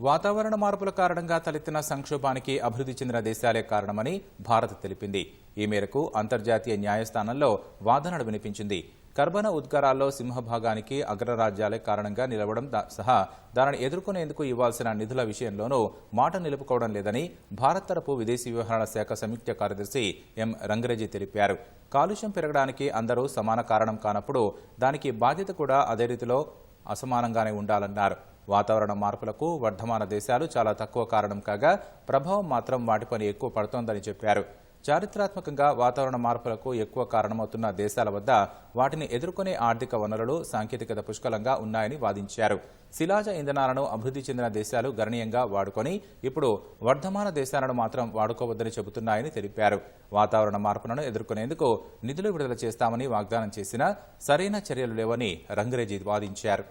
వాతావరణ మార్పుల కారణంగా తలెత్తిన సంక్షోభానికి అభివృద్ధి చెందిన దేశాలే కారణమని భారత్ తెలిపింది. ఈ మేరకు అంతర్జాతీయ న్యాయస్థానంలో వాదనలు వినిపించింది. కర్బన ఉద్గారాల్లో సింహభాగానికి అగ్రరాజ్యాలే కారణంగా నిలవడం సహా దానిని ఎదుర్కొనేందుకు ఇవ్వాల్సిన నిధుల విషయంలోనూ మాట నిలుపుకోవడం లేదని భారత్ తరపు విదేశీ వ్యవహారాల శాఖ సంయుక్త కార్యదర్శి ఎం. రంగరెడ్డి తెలిపారు. కాలుష్యం పెరగడానికి అందరూ సమాన కారణం కానప్పుడు దానికి బాధ్యత కూడా అదే రీతిలో అసమానంగానే ఉండాలన్నారు. వాతావరణ మార్పులకు వర్ధమాన దేశాలు చాలా తక్కువ కారణం కాగా ప్రభావం మాత్రం వాటిపైన ఎక్కువ పడుతోందని చెప్పారు. చారిత్రాత్మకంగా వాతావరణ మార్పులకు ఎక్కువ కారణమవుతున్న దేశాల వద్ద వాటిని ఎదుర్కొనే ఆర్థిక వనరులు సాంకేతికత పుష్కలంగా ఉన్నాయని వాదించారు. శిలాజ ఇంధనాలను అభివృద్ధి చెందిన దేశాలు గణనీయంగా వాడుకొని ఇప్పుడు వర్ధమాన దేశాలను మాత్రం వాడుకోవద్దని చెబుతున్నాయని తెలిపారు. వాతావరణ మార్పులను ఎదుర్కొనేందుకు నిధులు విడుదల చేస్తామని వాగ్దానం చేసినా సరైన చర్యలు లేవని రంగరేజీ వాదించారు.